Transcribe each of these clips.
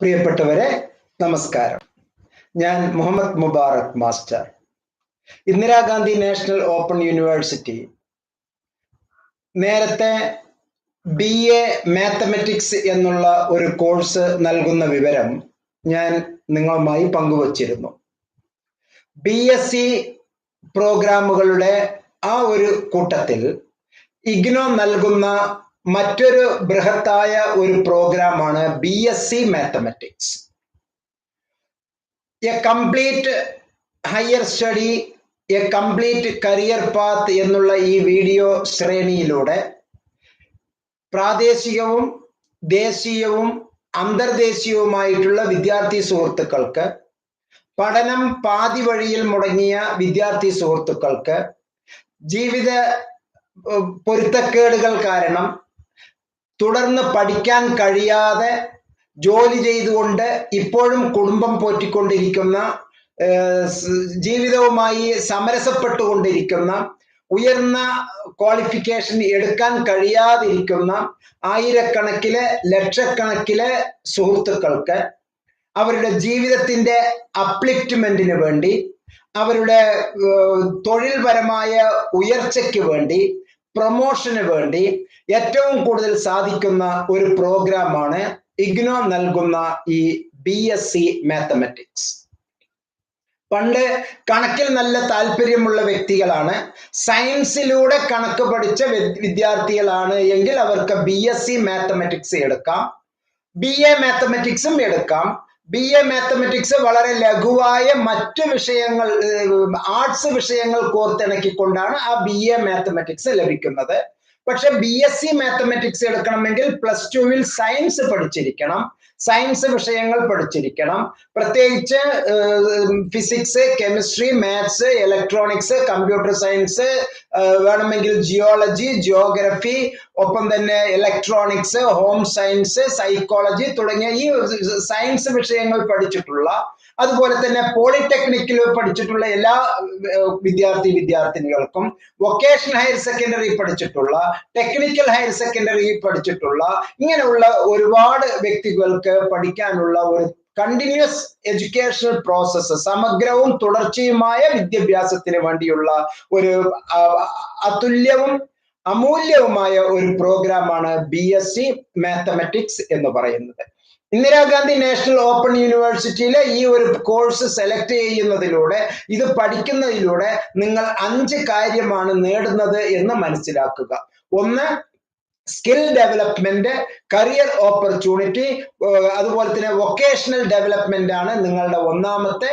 പ്രിയപ്പെട്ടവരെ നമസ്കാരം. ഞാൻ Muhammad Mubarak master. Indira Gandhi national open university. നേരത്തെ ബി എ മാത്തമെറ്റിക്സ് എന്നുള്ള ഒരു കോഴ്സ് നൽകുന്ന വിവരം ഞാൻ നിങ്ങളുമായി പങ്കുവച്ചിരുന്നു. ബി എസ് സി പ്രോഗ്രാമുകളുടെ ആ ഒരു കൂട്ടത്തിൽ ഇഗ്നോ നൽകുന്ന മറ്റൊരു ബൃഹത്തായ ഒരു പ്രോഗ്രാമാണ് B S C mathematics a complete higher study a complete career path എന്നുള്ള ഈ വീഡിയോ ശ്രേണിയിലൂടെ പ്രാദേശികവും ദേശീയവും അന്തർദേശീയവുമായിട്ടുള്ള വിദ്യാർത്ഥി സുഹൃത്തുക്കൾക്ക് പഠനം പാതി വഴിയിൽ മുടങ്ങിയ വിദ്യാർത്ഥി സുഹൃത്തുക്കൾക്ക് ജീവിത പൊരുത്തക്കേടുകൾ കാരണം തുടർന്ന് പഠിക്കാൻ കഴിയാതെ ജോലി ചെയ്തുകൊണ്ട് ഇപ്പോഴും കുടുംബം പോറ്റിക്കൊണ്ടിരിക്കുന്ന ജീവിതവുമായി സമരസപ്പെട്ടുകൊണ്ടിരിക്കുന്ന ഉയർന്ന ക്വാളിഫിക്കേഷൻ എടുക്കാൻ കഴിയാതിരിക്കുന്ന ആയിരക്കണക്കിലെ ലക്ഷക്കണക്കിലെ സുഹൃത്തുക്കൾക്ക് അവരുടെ ജീവിതത്തിന്റെ അപ്ലിഫ്റ്റ്മെന്റിന് വേണ്ടി അവരുടെ തൊഴിൽപരമായ ഉയർച്ചയ്ക്ക് വേണ്ടി പ്രൊമോഷന് വേണ്ടി ഏറ്റവും കൂടുതൽ സാധിക്കുന്ന ഒരു പ്രോഗ്രാമാണ് ഇഗ്നോ നൽകുന്ന ഈ ബി എസ് സി മാത്തമെറ്റിക്സ് പണ്ട് കണക്കിൽ നല്ല താല്പര്യമുള്ള വ്യക്തികളാണ്. സയൻസിലൂടെ കണക്ക് പഠിച്ച വിദ്യാർത്ഥികളാണ് എങ്കിൽ അവർക്ക് ബി എസ് സി മാത്തമെറ്റിക്സ് എടുക്കാം. ബി എ മാത്തമെറ്റിക്സും എടുക്കാം. ബി എ മാത്തമെറ്റിക്സ് വളരെ ലഘുവായ മറ്റു വിഷയങ്ങൾ ആർട്സ് വിഷയങ്ങൾ കോർത്തിണക്കിക്കൊണ്ടാണ് ആ ബി എ മാത്തമെറ്റിക്സ് ലഭിക്കുന്നത്. പക്ഷെ ബി എസ് സി മാത്തമെറ്റിക്സ് എടുക്കണമെങ്കിൽ പ്ലസ് ടുവിൽ സയൻസ് പഠിച്ചിരിക്കണം. സയൻസ് വിഷയങ്ങൾ പഠിച്ചിരിക്കണം. പ്രത്യേകിച്ച് physics chemistry maths electronics computer science വേണമെങ്കിൽ ജിയോളജി ജിയോഗ്രഫി ഒപ്പം തന്നെ ഇലക്ട്രോണിക്സ് ഹോം സയൻസ് സൈക്കോളജി തുടങ്ങിയ ഈ സയൻസ് വിഷയങ്ങൾ പഠിച്ചിട്ടുള്ള അതുപോലെ തന്നെ പോളിടെക്നിക്കിൽ പഠിച്ചിട്ടുള്ള എല്ലാ വിദ്യാർത്ഥി വിദ്യാർത്ഥിനികൾക്കും വൊക്കേഷണൽ ഹയർ സെക്കൻഡറി പഠിച്ചിട്ടുള്ള ടെക്നിക്കൽ ഹയർ സെക്കൻഡറി പഠിച്ചിട്ടുള്ള ഇങ്ങനെയുള്ള ഒരുപാട് വ്യക്തികൾക്ക് പഠിക്കാനുള്ള ഒരു കണ്ടിന്യൂസ് എഡ്യൂക്കേഷണൽ പ്രോസസ്സ് സമഗ്രവും തുടർച്ചയുമായ വിദ്യാഭ്യാസത്തിന് വേണ്ടിയുള്ള ഒരു അതുല്യവും അമൂല്യവുമായ ഒരു പ്രോഗ്രാമാണ് ബി എസ് സി മാത്തമെറ്റിക്സ് എന്ന് പറയുന്നത്. ഇന്ദിരാഗാന്ധി നാഷണൽ ഓപ്പൺ യൂണിവേഴ്സിറ്റിയിലെ ഈ ഒരു കോഴ്സ് സെലക്ട് ചെയ്യുന്നതിലൂടെ ഇത് പഠിക്കുന്നതിലൂടെ നിങ്ങൾ അഞ്ച് കാര്യമാണ് നേടുന്നത് എന്ന് മനസ്സിലാക്കുക. ഒന്ന് സ്കിൽ ഡെവലപ്മെന്റ് കരിയർ ഓപ്പർച്യൂണിറ്റി അതുപോലെ തന്നെ വൊക്കേഷണൽ ഡെവലപ്മെന്റ് ആണ് നിങ്ങളുടെ ഒന്നാമത്തെ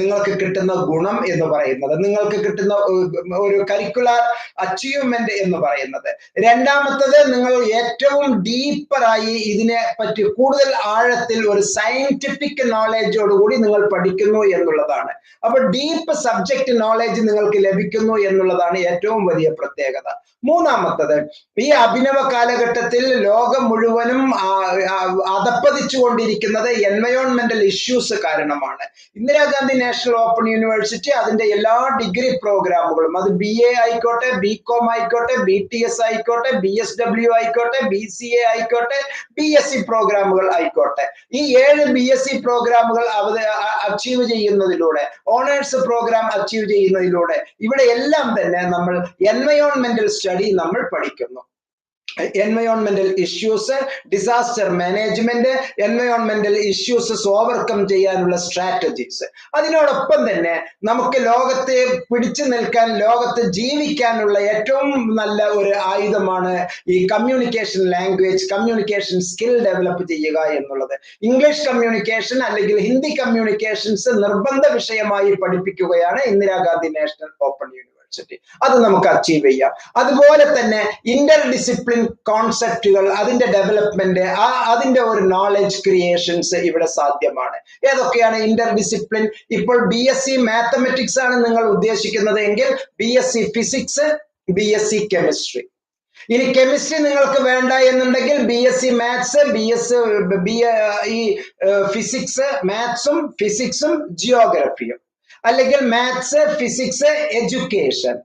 നിങ്ങൾക്ക് കിട്ടുന്ന ഗുണം എന്ന് പറയുന്നത്. നിങ്ങൾക്ക് കിട്ടുന്ന ഒരു കരിക്കുലർ അച്ചീവ്മെന്റ് എന്ന് പറയുന്നത്. രണ്ടാമത്തത് നിങ്ങൾ ഏറ്റവും ഡീപ്പറായി ഇതിനെ പറ്റി കൂടുതൽ ആഴത്തിൽ ഒരു സയന്റിഫിക് നോളേജോടുകൂടി നിങ്ങൾ പഠിക്കുന്നു എന്നുള്ളതാണ്. അപ്പൊ ഡീപ്പ് സബ്ജക്ട് നോളേജ് നിങ്ങൾക്ക് ലഭിക്കുന്നു എന്നുള്ളതാണ് ഏറ്റവും വലിയ പ്രത്യേകത. മൂന്നാമത്തത് ഈ അഭിനവ കാലഘട്ടത്തിൽ ലോകം മുഴുവനും ആ, കൊണ്ടിരിക്കുന്നത് എൻവയോൺമെന്റൽ ഇഷ്യൂസ് കാരണമാണ്. ഇന്ദിരാഗാന്ധി നാഷണൽ ഓപ്പൺ യൂണിവേഴ്സിറ്റി അതിന്റെ എല്ലാ ഡിഗ്രി പ്രോഗ്രാമുകളും അത് ബി എ ആയിക്കോട്ടെ ബി കോം ആയിക്കോട്ടെ ബി ടി എസ് ആയിക്കോട്ടെ ബി എസ് ഡബ്ല്യു ആയിക്കോട്ടെ ബി സി എ ആയിക്കോട്ടെ ബി എസ് സി പ്രോഗ്രാമുകൾ ആയിക്കോട്ടെ. ഈ ഏഴ് ബി എസ് സി പ്രോഗ്രാമുകൾ അച്ചീവ് ചെയ്യുന്നതിലൂടെ ഓണേഴ്സ് പ്രോഗ്രാം അച്ചീവ് ചെയ്യുന്നതിലൂടെ ഇവിടെ എല്ലാം തന്നെ നമ്മൾ എൻവയോൺമെന്റൽ സ്റ്റഡി നമ്മൾ പഠിക്കുന്നു. എൻവയോൺമെന്റൽ issues disaster management എൻവയോൺമെന്റൽ issues overcome ചെയ്യാനുള്ള സ്ട്രാറ്റജീസ് അതിനോടൊപ്പം തന്നെ നമുക്ക് ലോകത്തെ പിടിച്ചു നിൽക്കാൻ ലോകത്ത് ജീവിക്കാനുള്ള ഏറ്റവും നല്ല ഒരു ആയുധമാണ് ഈ communication language communication skill develop ചെയ്യുക എന്നുള്ളത്. ഇംഗ്ലീഷ് കമ്മ്യൂണിക്കേഷൻ അല്ലെങ്കിൽ ഹിന്ദി കമ്മ്യൂണിക്കേഷൻസ് നിർബന്ധ വിഷയമായി പഠിപ്പിക്കുകയാണ് ഇന്ദിരാഗാന്ധി നാഷണൽ ഓപ്പൺ യൂണിവേഴ്സിറ്റി. അത് നമുക്ക് അച്ചീവ് ചെയ്യാം. അതുപോലെ തന്നെ ഇന്റർ ഡിസിപ്ലിൻ കോൺസെപ്റ്റുകൾ അതിന്റെ ഡെവലപ്മെന്റ് ആ അതിന്റെ ഒരു നോളജ് ക്രിയേഷൻസ് ഇവിടെ സാധ്യമാണ്. ഏതൊക്കെയാണ് ഇന്റർ ഡിസിപ്ലിൻ ഇപ്പോൾ ബി എസ് സി മാത്തമെറ്റിക്സ് ആണ് നിങ്ങൾ ഉദ്ദേശിക്കുന്നത് എങ്കിൽ B S C physics B S C chemistry ഇനി കെമിസ്ട്രി നിങ്ങൾക്ക് വേണ്ട എന്നുണ്ടെങ്കിൽ B S C maths B S B ഈ ഫിസിക്സ് മാത്സും ഫിസിക്സും ജിയോഗ്രഫിയും അല്ലെങ്കിൽ മാത്സ് ഫിസിക്സ് എഡ്യൂക്കേഷൻ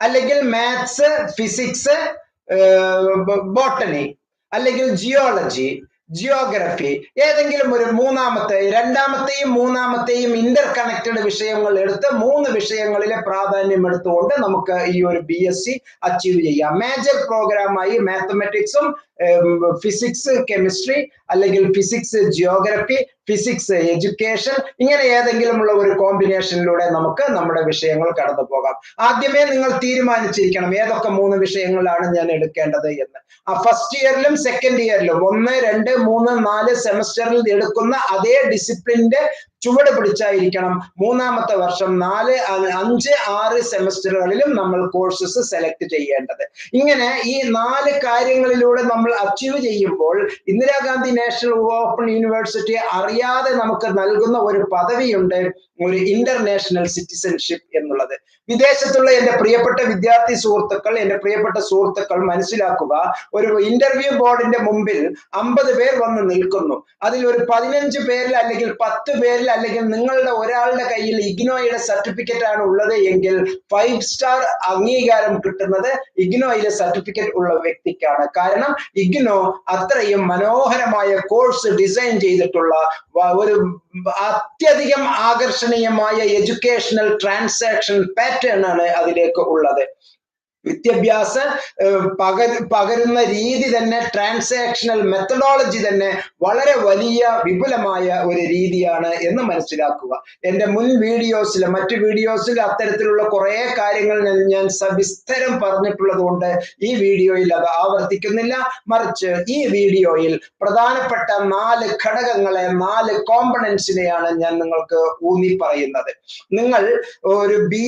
അല്ലെങ്കിൽ മാത്സ് ഫിസിക്സ് ബോട്ടണി അല്ലെങ്കിൽ ജിയോളജി ജിയോഗ്രഫി ഏതെങ്കിലും ഒരു മൂന്നാമത്തെ രണ്ടാമത്തെയും മൂന്നാമത്തെയും ഇന്റർ കണക്റ്റഡ് വിഷയങ്ങൾ എടുത്ത് മൂന്ന് വിഷയങ്ങളിലെ പ്രാധാന്യം എടുത്തുകൊണ്ട് നമുക്ക് ഈ ഒരു ബി എസ് സി അച്ചീവ് ചെയ്യാം. മേജർ പ്രോഗ്രാമായി മാത്തമെറ്റിക്സും ഫിസിക്സ് കെമിസ്ട്രി അല്ലെങ്കിൽ ഫിസിക്സ് ജിയോഗ്രഫി ഫിസിക്സ് എഡ്യൂക്കേഷൻ ഇങ്ങനെ ഏതെങ്കിലുമുള്ള ഒരു കോമ്പിനേഷനിലൂടെ നമുക്ക് നമ്മുടെ വിഷയങ്ങൾ കടന്നു പോകാം. ആദ്യമേ നിങ്ങൾ തീരുമാനിച്ചിരിക്കണം ഏതൊക്കെ മൂന്ന് വിഷയങ്ങളാണ് ഞാൻ എടുക്കേണ്ടത് എന്ന്. ആ ഫസ്റ്റ് ഇയറിലും സെക്കൻഡ് ഇയറിലും ഒന്ന് രണ്ട് മൂന്ന് നാല് സെമസ്റ്ററിൽ എടുക്കുന്ന അതേ ഡിസിപ്ലിന്റെ ചുവട് പിടിച്ചായിരിക്കണം. മൂന്നാമത്തെ വർഷം നാല് അഞ്ച് ആറ് സെമസ്റ്ററുകളിലും നമ്മൾ കോഴ്സസ് സെലക്ട് ചെയ്യേണ്ടത്. ഇങ്ങനെ ഈ നാല് കാര്യങ്ങളിലൂടെ നമ്മൾ അച്ചീവ് ചെയ്യുമ്പോൾ ഇന്ദിരാഗാന്ധി നാഷണൽ ഓപ്പൺ യൂണിവേഴ്സിറ്റി അറിയാതെ നമുക്ക് നൽകുന്ന ഒരു പദവിയുണ്ട് ഒരു ഇന്റർനാഷണൽ സിറ്റിസൺഷിപ്പ് എന്നുള്ളത്. വിദേശത്തുള്ള എന്റെ പ്രിയപ്പെട്ട വിദ്യാർത്ഥി സുഹൃത്തുക്കൾ എന്റെ പ്രിയപ്പെട്ട സുഹൃത്തുക്കൾ മനസ്സിലാക്കുക ഒരു ഇന്റർവ്യൂ ബോർഡിന്റെ മുമ്പിൽ അമ്പത് പേർ വന്ന് നിൽക്കുന്നു. അതിൽ ഒരു പതിനഞ്ച് പേരിൽ അല്ലെങ്കിൽ പത്ത് പേരിൽ അല്ലെങ്കിൽ നിങ്ങളുടെ ഒരാളുടെ കയ്യിൽ ഇഗ്നോയുടെ സർട്ടിഫിക്കറ്റ് ആണ് ഉള്ളത് എങ്കിൽ ഫൈവ് സ്റ്റാർ അംഗീകാരം കിട്ടുന്നത് ഇഗ്നോയിലെ സർട്ടിഫിക്കറ്റ് ഉള്ള വ്യക്തിക്കാണ്. കാരണം ഇഗ്നോ അത്രയും മനോഹരമായ കോഴ്സ് ഡിസൈൻ ചെയ്തിട്ടുള്ള ഒരു അത്യധികം ആകർഷണീയമായ എഡ്യൂക്കേഷണൽ ട്രാൻസാക്ഷൻ പാറ്റേൺ ആണ് അതിലേക്ക് ഉള്ളത്. വിദ്യാഭ്യാസ പക പകരുന്ന രീതി തന്നെ ട്രാൻസാക്ഷണൽ മെത്തഡോളജി തന്നെ വളരെ വലിയ വിപുലമായ ഒരു രീതിയാണ് എന്ന് മനസ്സിലാക്കുക. എന്റെ മുൻ വീഡിയോസിൽ മറ്റു വീഡിയോസിൽ അത്തരത്തിലുള്ള കുറെ കാര്യങ്ങൾ ഞാൻ- സവിസ്തരം പറഞ്ഞിട്ടുള്ളത് കൊണ്ട് ഈ വീഡിയോയിൽ അത് ആവർത്തിക്കുന്നില്ല. മറിച്ച് ഈ വീഡിയോയിൽ പ്രധാനപ്പെട്ട നാല് ഘടകങ്ങളെ നാല് കോമ്പണൻസിനെയാണ് ഞാൻ നിങ്ങൾക്ക് ഊന്നി പറയുന്നത് നിങ്ങൾ ഒരു ബി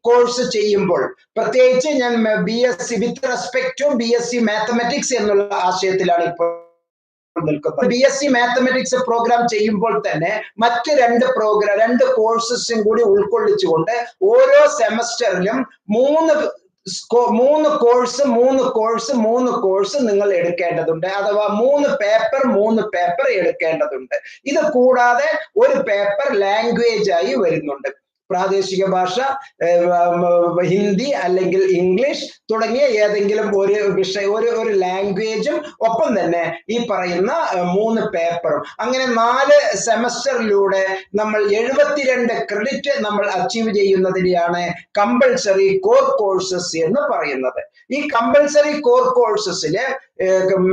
കോഴ്സ് ചെയ്യുമ്പോൾ പ്രത്യേകിച്ച് ഞാൻ B S C with respect to B S C mathematics എന്നുള്ള ആശയത്തിലാണ് ഇപ്പോൾ B S C mathematics programme ചെയ്യുമ്പോൾ തന്നെ മറ്റ് രണ്ട് പ്രോഗ്രാം രണ്ട് കോഴ്സസും കൂടി ഉൾക്കൊള്ളിച്ചുകൊണ്ട് ഓരോ സെമസ്റ്ററിലും മൂന്ന് മൂന്ന് കോഴ്സ് മൂന്ന് കോഴ്സ് മൂന്ന് കോഴ്സ് നിങ്ങൾ എടുക്കേണ്ടതുണ്ട്. അഥവാ മൂന്ന് പേപ്പർ മൂന്ന് പേപ്പർ എടുക്കേണ്ടതുണ്ട്. ഇത് കൂടാതെ ഒരു പേപ്പർ ലാംഗ്വേജ് ആയി വരുന്നുണ്ട്. പ്രാദേശിക ഭാഷ ഹിന്ദി അല്ലെങ്കിൽ ഇംഗ്ലീഷ് തുടങ്ങിയ ഏതെങ്കിലും ഒരു വിഷയ ഒരു ഒരു ലാംഗ്വേജും ഒപ്പം തന്നെ ഈ പറയുന്ന മൂന്ന് പേപ്പറും. അങ്ങനെ നാല് സെമസ്റ്ററിലൂടെ നമ്മൾ എഴുപത്തിരണ്ട് ക്രെഡിറ്റ് നമ്മൾ അച്ചീവ് ചെയ്യുന്നതിനെയാണ് കമ്പൾസറി കോർ കോഴ്സസ് എന്ന് പറയുന്നത്. ഈ കമ്പൾസറി കോർ കോഴ്സസിൽ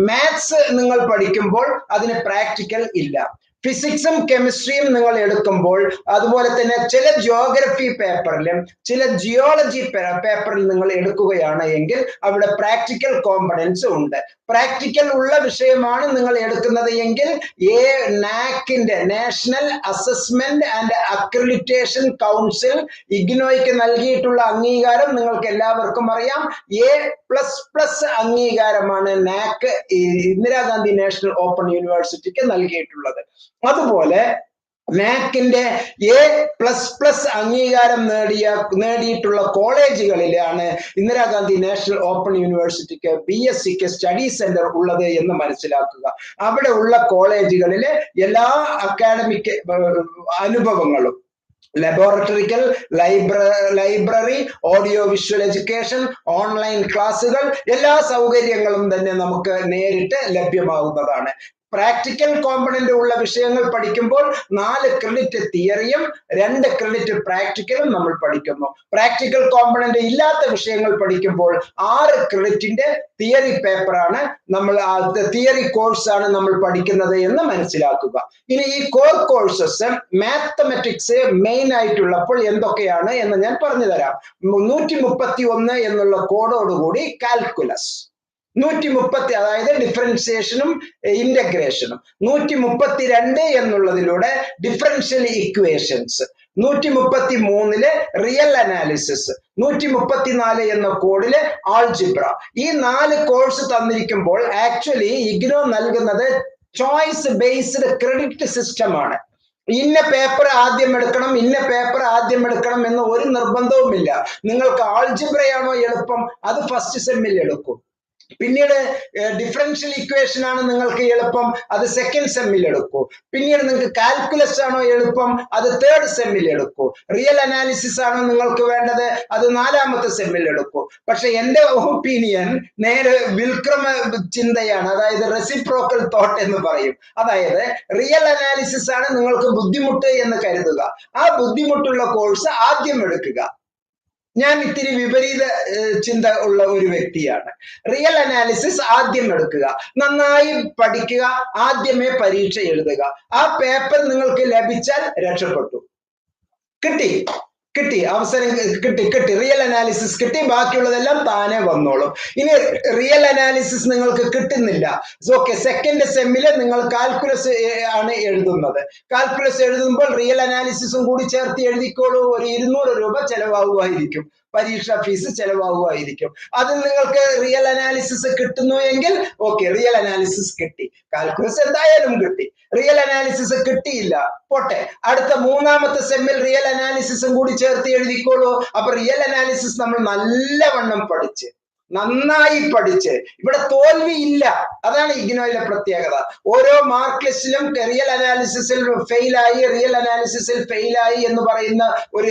മാത്സ് നിങ്ങൾ പഠിക്കുമ്പോൾ അതിന് പ്രാക്ടിക്കൽ ഇല്ല. ഫിസിക്സും കെമിസ്ട്രിയും നിങ്ങൾ എടുക്കുമ്പോൾ അതുപോലെ തന്നെ ചില ജിയോഗ്രഫി പേപ്പറിലും ചില ജിയോളജി പേപ്പറിൽ നിങ്ങൾ എടുക്കുകയാണ് എങ്കിൽ അവിടെ പ്രാക്ടിക്കൽ കോമ്പണൻസ് ഉണ്ട്. പ്രാക്ടിക്കൽ ഉള്ള വിഷയമാണ് നിങ്ങൾ എടുക്കുന്നത് എങ്കിൽ A നാക്കിന്റെ national assessment and accreditation council ഇഗ്നോയ്ക്ക് നൽകിയിട്ടുള്ള അംഗീകാരം നിങ്ങൾക്ക് എല്ലാവർക്കും അറിയാം. എ പ്ലസ് പ്ലസ് അംഗീകാരമാണ് നാക്ക് ഇന്ദിരാഗാന്ധി നാഷണൽ ഓപ്പൺ യൂണിവേഴ്സിറ്റിക്ക് നൽകിയിട്ടുള്ളത്. അതുപോലെ നാക്കിന്റെ എ പ്ലസ് പ്ലസ് അംഗീകാരം നേടിയ നേടിയിട്ടുള്ള കോളേജുകളിലാണ് ഇന്ദിരാഗാന്ധി നാഷണൽ ഓപ്പൺ യൂണിവേഴ്സിറ്റിക്ക് ബി എസ് സിക്ക് സ്റ്റഡി സെന്റർ ഉള്ളത് എന്ന് മനസ്സിലാക്കുക. അവിടെ ഉള്ള കോളേജുകളിലെ എല്ലാ അക്കാഡമിക് അനുഭവങ്ങളും ലബോറട്ടറിക്കൽ ലൈബ്ര library audio visual education online ക്ലാസ്സുകൾ എല്ലാ സൗകര്യങ്ങളും തന്നെ നമുക്ക് നേരിട്ട് ലഭ്യമാകുന്നതാണ് പ്രാക്ടിക്കൽ കോമ്പണന്റ് ഉള്ള വിഷയങ്ങൾ പഠിക്കുമ്പോൾ നാല് ക്രെഡിറ്റ് തിയറിയും രണ്ട് ക്രെഡിറ്റ് പ്രാക്ടിക്കലും നമ്മൾ പഠിക്കുന്നു. പ്രാക്ടിക്കൽ കോമ്പണന്റ് ഇല്ലാത്ത വിഷയങ്ങൾ പഠിക്കുമ്പോൾ ആറ് ക്രെഡിറ്റിന്റെ തിയറി പേപ്പറാണ് നമ്മൾ തിയറി കോഴ്സാണ് നമ്മൾ പഠിക്കുന്നത് എന്ന് മനസ്സിലാക്കുക. ഇനി ഈ കോർ കോഴ്സസ് മാത്തമെറ്റിക്സ് മെയിൻ ആയിട്ടുള്ളപ്പോൾ എന്തൊക്കെയാണ് എന്ന് ഞാൻ പറഞ്ഞു തരാം നൂറ്റി മുപ്പത്തി ഒന്ന് എന്നുള്ള കോഡോടുകൂടി കാൽക്കുലസ് നൂറ്റി മുപ്പത്തി അതായത് ഡിഫറൻസിയേഷനും ഇന്റഗ്രേഷനും നൂറ്റി മുപ്പത്തി രണ്ട് എന്നുള്ളതിലൂടെ ഡിഫറൻഷ്യൽ ഇക്വേഷൻസ് നൂറ്റി മുപ്പത്തി മൂന്നിൽ റിയൽ അനാലിസിസ് നൂറ്റി മുപ്പത്തിനാല് എന്ന കോഡിൽ ആൾജിബ്ര ഈ നാല് കോഴ്സ് തന്നിരിക്കുമ്പോൾ ആക്ച്വലി ഇഗ്നോ നൽകുന്നത് ചോയ്സ് ബേസ്ഡ് ക്രെഡിറ്റ് സിസ്റ്റമാണ് ഇന്ന പേപ്പർ ആദ്യം എടുക്കണം ഇന്ന പേപ്പർ ആദ്യം എടുക്കണം എന്ന് ഒരു നിർബന്ധവുമില്ല. നിങ്ങൾക്ക് ആൾജിബ്രയാണോ എളുപ്പം? അത് ഫസ്റ്റ് സെമ്മിൽ എടുക്കും. പിന്നീട് ഡിഫറൻഷ്യൽ ഇക്വേഷൻ ആണ് നിങ്ങൾക്ക് എളുപ്പം അത് സെക്കൻഡ് സെമ്മിൽ എടുക്കൂ. പിന്നീട് നിങ്ങൾക്ക് കാൽക്കുലസ് ആണോ എളുപ്പം അത് തേർഡ് സെമ്മിൽ എടുക്കൂ. റിയൽ അനാലിസിസ് ആണോ നിങ്ങൾക്ക് വേണ്ടത് അത് നാലാമത്തെ സെമ്മിൽ എടുക്കൂ. പക്ഷെ എന്റെ ഒപ്പീനിയൻ നേരെ വിൽക്രമ ചിന്തയാണ്. അതായത് റെസിപ്രോക്കൽ തോട്ട് എന്ന് പറയും. അതായത് റിയൽ അനാലിസിസ് ആണ് നിങ്ങൾക്ക് ബുദ്ധിമുട്ട് എന്ന് കരുതുക. ആ ബുദ്ധിമുട്ടുള്ള കോഴ്സ് ആദ്യം എടുക്കുക. ഞാൻ ഇത്തിരി വിപരീത ചിന്ത ഉള്ള ഒരു വ്യക്തിയാണ്. റിയൽ അനാലിസിസ് ആദ്യം എടുക്കുക. നന്നായി പഠിക്കുക. ആദ്യമേ പരീക്ഷ എഴുതുക. ആ പേപ്പർ നിങ്ങൾക്ക് ലഭിച്ചാൽ രക്ഷപ്പെട്ടു. കിട്ടി. കിട്ടി. അവസരം കിട്ടി കിട്ടി. റിയൽ അനാലിസിസ് കിട്ടി. ബാക്കിയുള്ളതെല്ലാം താനെ വന്നോളും. ഇനി റിയൽ അനാലിസിസ് നിങ്ങൾക്ക് കിട്ടുന്നില്ല. ഓക്കെ സെക്കൻഡ് സെമ്മിൽ നിങ്ങൾ കാൽക്കുലസ് ആണ് എഴുതുന്നത്. കാൽക്കുലസ് എഴുതുമ്പോൾ റിയൽ അനാലിസിസും കൂടി ചേർത്ത് എഴുതിക്കോളൂ. ഒരു ഇരുന്നൂറ് രൂപ ചെലവാകുമായിരിക്കും. പരീക്ഷ ഫീസ് ചെലവാകുമായിരിക്കും. അതിൽ നിങ്ങൾക്ക് റിയൽ അനാലിസിസ് കിട്ടുന്നു എങ്കിൽ ഓക്കെ റിയൽ അനാലിസിസ് കിട്ടി. കാൽക്കുലസ് എന്തായാലും കിട്ടി. റിയൽ അനാലിസിസ് കിട്ടിയില്ല. പോട്ടെ. അടുത്ത മൂന്നാമത്തെ സെമ്മിൽ റിയൽ അനാലിസിസും കൂടി ചേർത്ത് എഴുതിക്കോളൂ. അപ്പൊ റിയൽ അനാലിസിസ് നമ്മൾ നല്ലവണ്ണം പഠിച്ച് നന്നായി പഠിച്ച്. ഇവിടെ തോൽവി ഇല്ല. അതാണ് ഇഗ്നോയിലെ പ്രത്യേകത. ഓരോ മാർക്ക് ലിസ്റ്റിലും റിയൽ അനാലിസിസിൽ ഫെയിലായി റിയൽ അനാലിസിസിൽ ഫെയിലായി എന്ന് പറയുന്ന ഒരു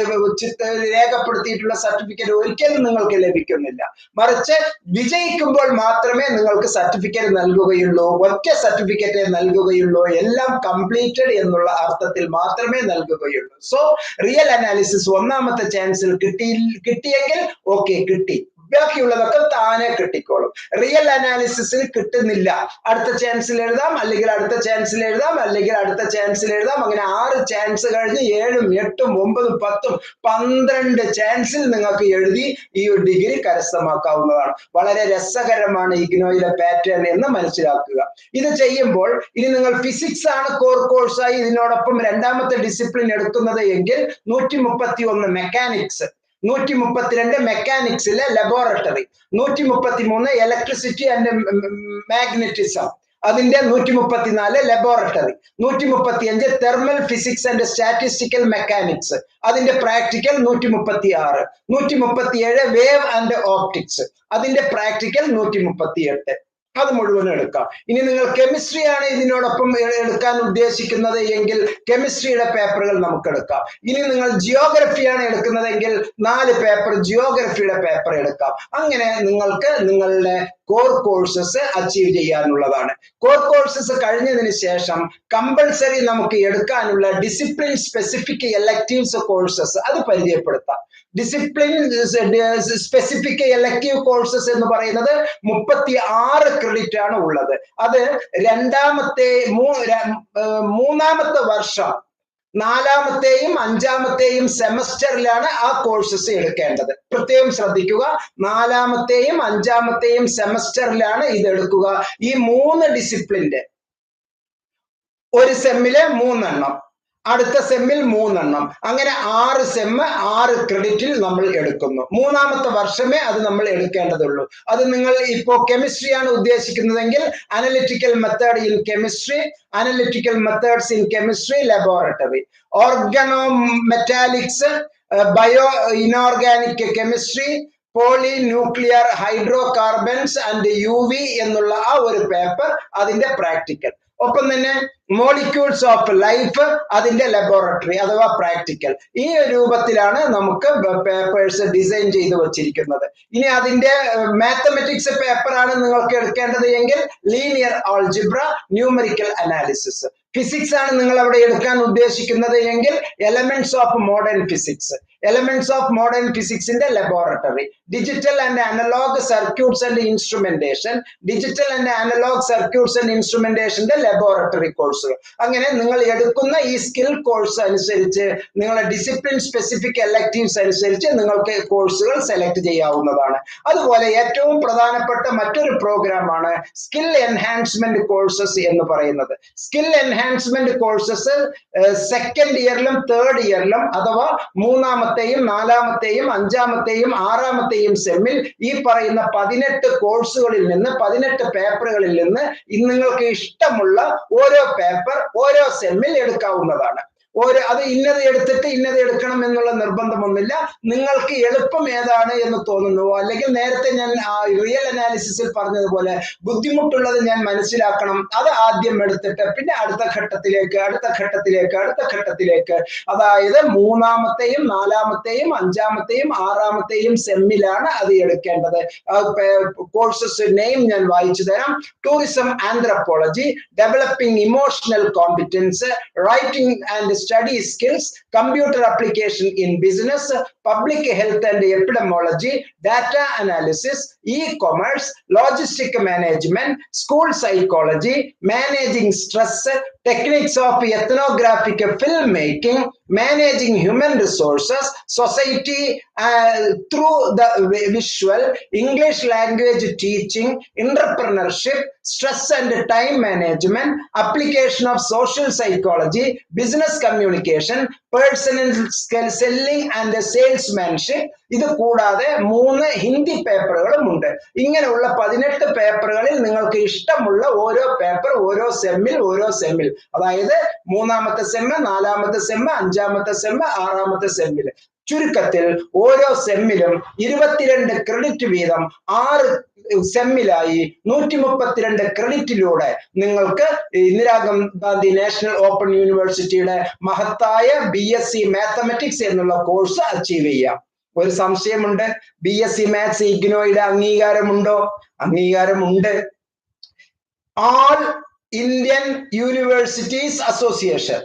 രേഖപ്പെടുത്തിയിട്ടുള്ള സർട്ടിഫിക്കറ്റ് ഒരിക്കലും നിങ്ങൾക്ക് ലഭിക്കുന്നില്ല. മറിച്ച് വിജയിക്കുമ്പോൾ മാത്രമേ നിങ്ങൾക്ക് സർട്ടിഫിക്കറ്റ് നൽകുകയുള്ളൂ. ഒറ്റ സർട്ടിഫിക്കറ്റ് നൽകുകയുള്ളൂ. എല്ലാം കംപ്ലീറ്റഡ് എന്നുള്ള അർത്ഥത്തിൽ മാത്രമേ നൽകുകയുള്ളൂ. സോ റിയൽ അനാലിസിസ് ഒന്നാമത്തെ ചാൻസിൽ കിട്ടി കിട്ടിയെങ്കിൽ ഓക്കെ കിട്ടി. ബാക്കിയുള്ളതൊക്കെ താനെ കിട്ടിക്കോളും. റിയൽ അനാലിസിസിൽ കിട്ടുന്നില്ല. അടുത്ത ചാൻസിൽ എഴുതാം അല്ലെങ്കിൽ അടുത്ത ചാൻസിൽ എഴുതാം അല്ലെങ്കിൽ അടുത്ത ചാൻസിൽ എഴുതാം. അങ്ങനെ ആറ് ചാൻസ് കഴിഞ്ഞ് ഏഴും എട്ടും ഒമ്പതും പത്തും പന്ത്രണ്ട് ചാൻസിൽ നിങ്ങൾക്ക് എഴുതി ഈ ഒരു ഡിഗ്രി കരസ്ഥമാക്കാവുന്നതാണ്. വളരെ രസകരമാണ് ഇഗ്നോയിലെ പാറ്റേൺ എന്ന് മനസ്സിലാക്കുക. ഇത് ചെയ്യുമ്പോൾ ഇനി നിങ്ങൾ ഫിസിക്സ് ആണ് കോർ കോഴ്സായി ഇതിനോടൊപ്പം രണ്ടാമത്തെ ഡിസിപ്ലിൻ എടുക്കുന്നത് എങ്കിൽ നൂറ്റി മുപ്പത്തി ഒന്ന് മെക്കാനിക്സ് നൂറ്റി മുപ്പത്തിരണ്ട് മെക്കാനിക്സിലെ ലബോറട്ടറി നൂറ്റി മുപ്പത്തി മൂന്ന് ഇലക്ട്രിസിറ്റി ആൻഡ് മാഗ്നറ്റിസം അതിന്റെ നൂറ്റി മുപ്പത്തിനാല് ലബോറട്ടറി നൂറ്റി മുപ്പത്തി അഞ്ച് thermal physics and statistical mechanics അതിന്റെ പ്രാക്ടിക്കൽ നൂറ്റി മുപ്പത്തി ആറ് നൂറ്റി മുപ്പത്തി ഏഴ് വേവ് ആൻഡ് ഓപ്റ്റിക്സ് അതിന്റെ പ്രാക്ടിക്കൽ നൂറ്റി മുപ്പത്തി എട്ട് അത് മുഴുവൻ എടുക്കാം. ഇനി നിങ്ങൾ കെമിസ്ട്രി ആണ് ഇതിനോടൊപ്പം എടുക്കാൻ ഉദ്ദേശിക്കുന്നത് എങ്കിൽ കെമിസ്ട്രിയുടെ പേപ്പറുകൾ നമുക്ക് എടുക്കാം. ഇനി നിങ്ങൾ ജിയോഗ്രഫിയാണ് എടുക്കുന്നതെങ്കിൽ നാല് പേപ്പർ ജിയോഗ്രഫിയുടെ പേപ്പർ എടുക്കാം. അങ്ങനെ നിങ്ങൾക്ക് നിങ്ങളുടെ കോർ കോഴ്സസ് അച്ചീവ് ചെയ്യാനുള്ളതാണ്. കോർ കോഴ്സസ് കഴിഞ്ഞതിന് ശേഷം കമ്പൾസറി നമുക്ക് എടുക്കാനുള്ള ഡിസിപ്ലിൻ സ്പെസിഫിക് എലക്റ്റീവ്സ് കോഴ്സസ് അത് പരിചയപ്പെടുത്താം. ഡിസിപ്ലിൻ സ്പെസിഫിക് എലക്റ്റീവ് കോഴ്സസ് എന്ന് പറയുന്നത് മുപ്പത്തി ആറ് ക്രെഡിറ്റ് ആണ് ഉള്ളത്. അത് രണ്ടാമത്തെ മൂന്നാമത്തെ വർഷം നാലാമത്തെയും അഞ്ചാമത്തെയും സെമസ്റ്ററിലാണ് ആ കോഴ്സസ് എടുക്കേണ്ടത്. പ്രത്യേകം ശ്രദ്ധിക്കുക. നാലാമത്തെയും അഞ്ചാമത്തെയും സെമസ്റ്ററിലാണ് ഇത് എടുക്കുക. ഈ മൂന്ന് ഡിസിപ്ലിന്റെ ഒരു സെമ്മിലെ മൂന്നെണ്ണം. അടുത്ത സെമ്മിൽ മൂന്നെണ്ണം. അങ്ങനെ ആറ് സെമ്മ് ആറ് ക്രെഡിറ്റിൽ നമ്മൾ എടുക്കുന്നു. മൂന്നാമത്തെ വർഷമേ അത് നമ്മൾ എടുക്കേണ്ടതുള്ളൂ. അത് നിങ്ങൾ ഇപ്പോൾ കെമിസ്ട്രിയാണ് ഉദ്ദേശിക്കുന്നതെങ്കിൽ analytical method in chemistry analytical methods in chemistry laboratory organometallics bioinorganic chemistry polynuclear hydrocarbons and U എന്നുള്ള ആ ഒരു പേപ്പർ അതിന്റെ പ്രാക്ടിക്കൽ ഒപ്പം തന്നെ മോളിക്യൂൾസ് ഓഫ് ലൈഫ് അതിന്റെ ലബോറട്ടറി അഥവാ പ്രാക്ടിക്കൽ ഈ രൂപത്തിലാണ് നമുക്ക് പേപ്പേഴ്സ് ഡിസൈൻ ചെയ്ത് വച്ചിരിക്കുന്നത്. ഇനി അതിന്റെ മാത്തമെറ്റിക്സ് പേപ്പറാണ് നിങ്ങൾക്ക് എടുക്കേണ്ടത് എങ്കിൽ linear algebra numerical analysis physics ആണ് നിങ്ങൾ അവിടെ എടുക്കാൻ ഉദ്ദേശിക്കുന്നത് എങ്കിൽ elements of modern physics elements of modern ഫിസിക്സിന്റെ laboratory digital and analog circuits and instrumentation digital and analog circuits and ഇൻസ്ട്രുമെന്റേഷന്റെ laboratory കോഴ്സുകൾ അങ്ങനെ നിങ്ങൾ എടുക്കുന്ന ഈ സ്കിൽ കോഴ്സ് അനുസരിച്ച് നിങ്ങളുടെ ഡിസിപ്ലിൻ സ്പെസിഫിക് എലക്റ്റീവ്സ് അനുസരിച്ച് നിങ്ങൾക്ക് കോഴ്സുകൾ സെലക്ട് ചെയ്യാവുന്നതാണ്. അതുപോലെ ഏറ്റവും പ്രധാനപ്പെട്ട മറ്റൊരു പ്രോഗ്രാമാണ് സ്കിൽ എൻഹാൻസ്മെന്റ് കോഴ്സസ് എന്ന് പറയുന്നത്. സ്കിൽ എൻഹാൻസ്മെന്റ് കോഴ്സസ് സെക്കൻഡ് ഇയറിലും തേർഡ് ഇയറിലും അഥവാ മൂന്നാമത്തെയും നാലാമത്തെയും അഞ്ചാമത്തെയും ആറാമത്തെയും സെമ്മിൽ ഈ പറയുന്ന പതിനെട്ട് കോഴ്സുകളിൽ നിന്ന് പതിനെട്ട് പേപ്പറുകളിൽ നിന്ന് നിങ്ങൾക്ക് ഇഷ്ടമുള്ള ഓരോ പേപ്പർ ഓരോ സെമ്മിൽ എടുക്കാവുന്നതാണ്. ഒരു അത് ഇന്നത് എടുത്തിട്ട് ഇന്നത് എടുക്കണം എന്നുള്ള നിർബന്ധമൊന്നുമില്ല. നിങ്ങൾക്ക് എളുപ്പം ഏതാണ് എന്ന് തോന്നുന്നു. അല്ലെങ്കിൽ നേരത്തെ ഞാൻ റിയൽ അനാലിസിസിൽ പറഞ്ഞതുപോലെ ബുദ്ധിമുട്ടുള്ളത് ഞാൻ മനസ്സിലാക്കണം. അത് ആദ്യം എടുത്തിട്ട് പിന്നെ അടുത്ത ഘട്ടത്തിലേക്ക് അടുത്ത ഘട്ടത്തിലേക്ക് അടുത്ത ഘട്ടത്തിലേക്ക്. അതായത് മൂന്നാമത്തെയും നാലാമത്തെയും അഞ്ചാമത്തെയും ആറാമത്തെയും സെമ്മിലാണ് അത് എടുക്കേണ്ടത്. കോഴ്സസ് നെയിം ഞാൻ വായിച്ചു തരാം. Tourism anthropology developing emotional competence writing and study skills computer application in business public health and epidemiology, data analysis, e-commerce, logistic management, school psychology, managing stress, techniques of ethnographic filmmaking, managing human resources, society uh, through the visual, English language teaching, entrepreneurship, stress and time management, application of social psychology, business communication, personal selling and salesmanship ഇത് കൂടാതെ മൂന്ന് ഹിന്ദി പേപ്പറുകളും ഉണ്ട്. ഇങ്ങനെയുള്ള പതിനെട്ട് പേപ്പറുകളിൽ നിങ്ങൾക്ക് ഇഷ്ടമുള്ള ഓരോ പേപ്പർ ഓരോ സെമ്മിൽ ഓരോ സെമ്മിൽ. അതായത് മൂന്നാമത്തെ സെമ്മ് നാലാമത്തെ സെമ്മ് അഞ്ചാമത്തെ സെമ്മ് ആറാമത്തെ സെമ്മിൽ ചുരുക്കത്തിൽ ഓരോ സെമ്മിലും ഇരുപത്തിരണ്ട് ക്രെഡിറ്റ് വീതം ആറ് സെമ്മിലായി നൂറ്റി മുപ്പത്തിരണ്ട് ക്രെഡിറ്റിലൂടെ നിങ്ങൾക്ക് ഇന്ദിരാഗാന്ധി നാഷണൽ ഓപ്പൺ യൂണിവേഴ്സിറ്റിയുടെ മഹത്തായ ബി എസ് സി മാത്തമെറ്റിക്സ് എന്നുള്ള കോഴ്സ് അച്ചീവ് ചെയ്യാം. ഒരു സംശയമുണ്ട്? ബി എസ് സി മാത്സ് ഇഗ്നോയുടെ അംഗീകാരമുണ്ടോ? അംഗീകാരമുണ്ട്. All Indian universities association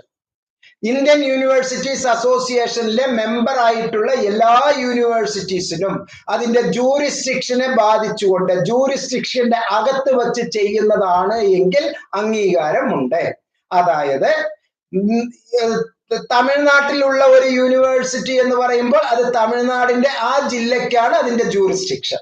Indian universities അസോസിയേഷനിലെ member ആയിട്ടുള്ള എല്ലാ യൂണിവേഴ്സിറ്റീസിനും അതിന്റെ ജൂറിസ്ട്രിക്ഷനെ ബാധിച്ചുകൊണ്ട് ജൂറിസ്ട്രിക്ഷന്റെ അകത്ത് വച്ച് ചെയ്യുന്നതാണ് എങ്കിൽ അംഗീകാരമുണ്ട്. അതായത് തമിഴ്നാട്ടിലുള്ള ഒരു യൂണിവേഴ്സിറ്റി എന്ന് പറയുമ്പോൾ അത് തമിഴ്നാടിന്റെ ആ ജില്ലയ്ക്കാണ് അതിന്റെ ജൂറിസ്ട്രിക്ഷൻ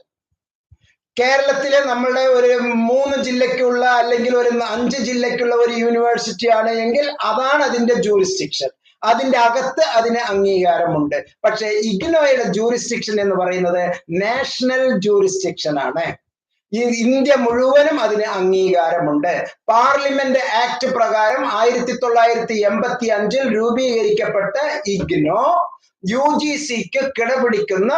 കേരളത്തിലെ നമ്മളുടെ ഒരു മൂന്ന് ജില്ലയ്ക്കുള്ള അല്ലെങ്കിൽ ഒരു അഞ്ച് ജില്ലയ്ക്കുള്ള ഒരു യൂണിവേഴ്സിറ്റി ആണ് എങ്കിൽ അതാണ് അതിന്റെ ജൂറിസ്ഡിക്ഷൻ അതിന്റെ അകത്ത് അതിന് അംഗീകാരമുണ്ട്. പക്ഷേ ഇഗ്നോയുടെ ജൂറിസ്ഡിക്ഷൻ എന്ന് പറയുന്നത് നാഷണൽ ജൂറിസ്ട്രിക്ഷൻ ആണ്. ഈ ഇന്ത്യ മുഴുവനും അതിന് അംഗീകാരമുണ്ട്. പാർലമെന്റ് ആക്ട് പ്രകാരം ആയിരത്തി തൊള്ളായിരത്തി എൺപത്തി അഞ്ചിൽ രൂപീകരിക്കപ്പെട്ട ഇഗ്നോ യു ജി സിക്ക് കിടപിടിക്കുന്ന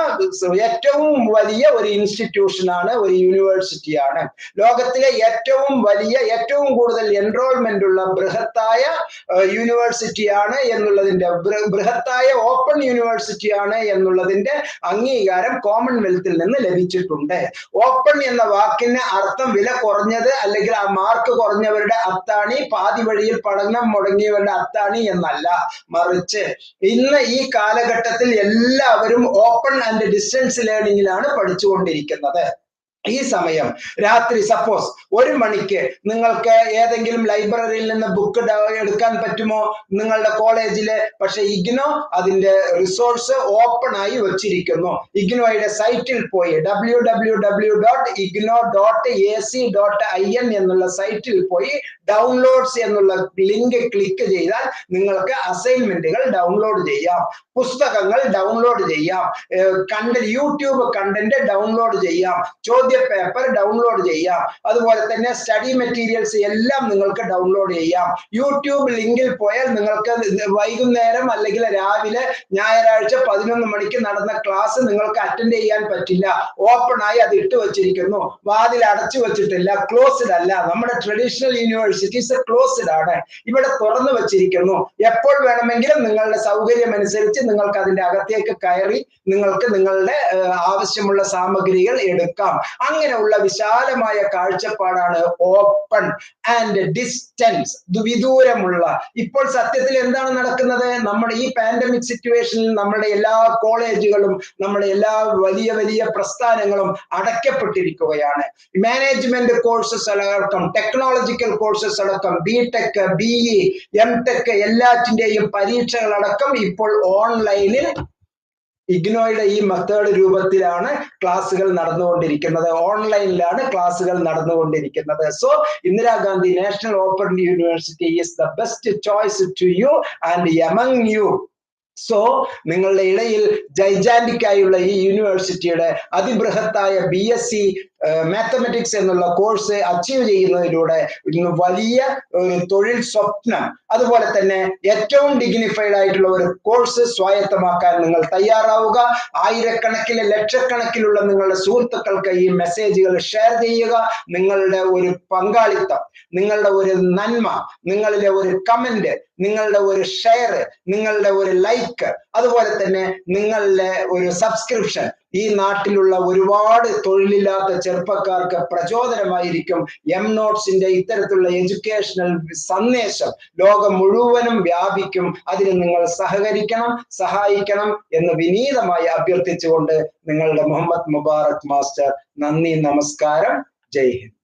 ഏറ്റവും വലിയ ഒരു ഇൻസ്റ്റിറ്റ്യൂഷനാണ് ഒരു യൂണിവേഴ്സിറ്റിയാണ് ലോകത്തിലെ ഏറ്റവും വലിയ ഏറ്റവും കൂടുതൽ എൻറോൾമെന്റ് ഉള്ള ബൃഹത്തായ യൂണിവേഴ്സിറ്റിയാണ് എന്നുള്ളതിന്റെ ബൃഹത്തായ ഓപ്പൺ യൂണിവേഴ്സിറ്റിയാണ് എന്നുള്ളതിന്റെ അംഗീകാരം കോമൺവെൽത്തിൽ നിന്ന് ലഭിച്ചിട്ടുണ്ട്. ഓപ്പൺ എന്ന വാക്കിന് അർത്ഥം വില കുറഞ്ഞത് അല്ലെങ്കിൽ ആ മാർക്ക് കുറഞ്ഞവരുടെ അത്താണി പാതി വഴിയിൽ പഠനം മുടങ്ങിയവരുടെ അത്താണി എന്നല്ല. മറിച്ച് ഇന്ന് ഈ കാലഘട്ടം കാലഘട്ടത്തിൽ എല്ലാവരും ഓപ്പൺ ആൻഡ് ഡിസ്റ്റൻസ് ലേണിംഗിലാണ് പഠിച്ചുകൊണ്ടിരിക്കുന്നത്. ഈ സമയം രാത്രി സപ്പോസ് ഒരു മണിക്ക് നിങ്ങൾക്ക് ഏതെങ്കിലും ലൈബ്രറിയിൽ നിന്ന് ബുക്ക് എടുക്കാൻ പറ്റുമോ? നിങ്ങളുടെ കോളേജിൽ പക്ഷെ ഇഗ്നോ അതിന്റെ റിസോഴ്സ് ഓപ്പൺ ആയി വെച്ചിരിക്കുന്നു. ഇഗ്നോയുടെ സൈറ്റിൽ പോയി. W W W dot IGNOU dot A C dot I N എന്നുള്ള സൈറ്റിൽ പോയി ഡൗൺലോഡ്സ് എന്നുള്ള ലിങ്ക് ക്ലിക്ക് ചെയ്താൽ നിങ്ങൾക്ക് അസൈൻമെന്റുകൾ ഡൗൺലോഡ് ചെയ്യാം. പുസ്തകങ്ങൾ ഡൗൺലോഡ് ചെയ്യാം. കണ്ട യൂട്യൂബ് കണ്ടന്റ് ഡൗൺലോഡ് ചെയ്യാം. ചോദ്യ പേപ്പർ ഡൗൺലോഡ് ചെയ്യാം. അതുപോലെ തന്നെ സ്റ്റഡി മെറ്റീരിയൽസ് എല്ലാം നിങ്ങൾക്ക് ഡൗൺലോഡ് ചെയ്യാം. യൂട്യൂബ് ലിങ്കിൽ പോയാൽ നിങ്ങൾക്ക് വൈകുന്നേരം അല്ലെങ്കിൽ രാവിലെ ഞായറാഴ്ച പതിനൊന്ന് മണിക്ക് നടന്ന ക്ലാസ് നിങ്ങൾക്ക് അറ്റൻഡ് ചെയ്യാൻ പറ്റില്ല. ഓപ്പൺ ആയി അത് ഇട്ട് വെച്ചിരിക്കുന്നു. വാതിൽ അടച്ചു വെച്ചിട്ടില്ല. ക്ലോസ്ഡ് അല്ല. നമ്മുടെ ട്രഡീഷണൽ യൂണിവേഴ്സിറ്റീസ് ക്ലോസ്ഡ് ആണ്. ഇവിടെ തുറന്നു വെച്ചിരിക്കുന്നു. എപ്പോൾ വേണമെങ്കിലും നിങ്ങളുടെ സൗകര്യം അനുസരിച്ച് നിങ്ങൾക്ക് അതിന്റെ അകത്തേക്ക് കയറി നിങ്ങൾക്ക് നിങ്ങളുടെ ആവശ്യമുള്ള സാമഗ്രികൾ എടുക്കാം. അങ്ങനെയുള്ള വിശാലമായ കാഴ്ചപ്പാടാണ് ഓപ്പൺ ആൻഡ് ഡിസ്റ്റൻസ് വിദൂരമുള്ള. ഇപ്പോൾ സത്യത്തിൽ എന്താണ് നടക്കുന്നത്? നമ്മുടെ ഈ പാൻഡമിക് സിറ്റുവേഷനിൽ നമ്മുടെ എല്ലാ കോളേജുകളും നമ്മുടെ എല്ലാ വലിയ വലിയ പ്രസ്ഥാനങ്ങളും അടയ്ക്കപ്പെട്ടിരിക്കുകയാണ്. മാനേജ്മെന്റ് കോഴ്സസ് അടക്കം ടെക്നോളജിക്കൽ കോഴ്സസ് അടക്കം B tech B E M tech എല്ലാറ്റിന്റെയും പരീക്ഷകളടക്കം ഇപ്പോൾ ഓൺലൈനിൽ ഇഗ്നോയുടെ ഈ മെത്തേഡ് രൂപത്തിലാണ് ക്ലാസ്സുകൾ നടന്നുകൊണ്ടിരിക്കുന്നത്. ഓൺലൈനിലാണ് ക്ലാസ്സുകൾ നടന്നുകൊണ്ടിരിക്കുന്നത്. So Indira Gandhi national open university is the best choice to you and among you so നിങ്ങളുടെ ഇടയിൽ ജൈജാൻഡിക്കായുള്ള ഈ യൂണിവേഴ്സിറ്റിയുടെ അതിബൃഹത്തായ ബി എസ് സി മാത്തമെറ്റിക്സ് എന്നുള്ള കോഴ്സ് അച്ചീവ് ചെയ്യുന്നതിലൂടെ ഇന്ന് വലിയ ഒരു തൊഴിൽ സ്വപ്നം അതുപോലെ തന്നെ ഏറ്റവും ഡിഗ്നിഫൈഡ് ആയിട്ടുള്ള ഒരു കോഴ്സ് സ്വായത്തമാക്കാൻ നിങ്ങൾ തയ്യാറാവുക. ആയിരക്കണക്കിന് ലക്ഷക്കണക്കിലുള്ള നിങ്ങളുടെ സുഹൃത്തുക്കൾക്ക് ഈ മെസ്സേജുകൾ ഷെയർ ചെയ്യുക. നിങ്ങളുടെ ഒരു പങ്കാളിത്തം നിങ്ങളുടെ ഒരു നന്മ നിങ്ങളിലെ ഒരു കമന്റ് നിങ്ങളുടെ ഒരു ഷെയർ നിങ്ങളുടെ ഒരു ലൈക്ക് അതുപോലെ തന്നെ നിങ്ങളുടെ ഒരു സബ്സ്ക്രിപ്ഷൻ ഈ നാട്ടിലുള്ള ഒരുപാട് തൊഴിലില്ലാത്ത ചെറുപ്പക്കാർക്ക് പ്രചോദനമായിരിക്കും എം നോട്ട്സിന്റെ ഇത്തരത്തിലുള്ള എഡ്യൂക്കേഷണൽ സന്ദേശം. ലോകം മുഴുവനും വ്യാപിക്കും. അതിന് നിങ്ങൾ സഹകരിക്കണം സഹായിക്കണം എന്ന് വിനീതമായി അഭ്യർത്ഥിച്ചുകൊണ്ട് നിങ്ങളുടെ മുഹമ്മദ് മുബാറക് മാസ്റ്റർ നന്ദി നമസ്കാരം. ജയ് ഹിന്ദ്.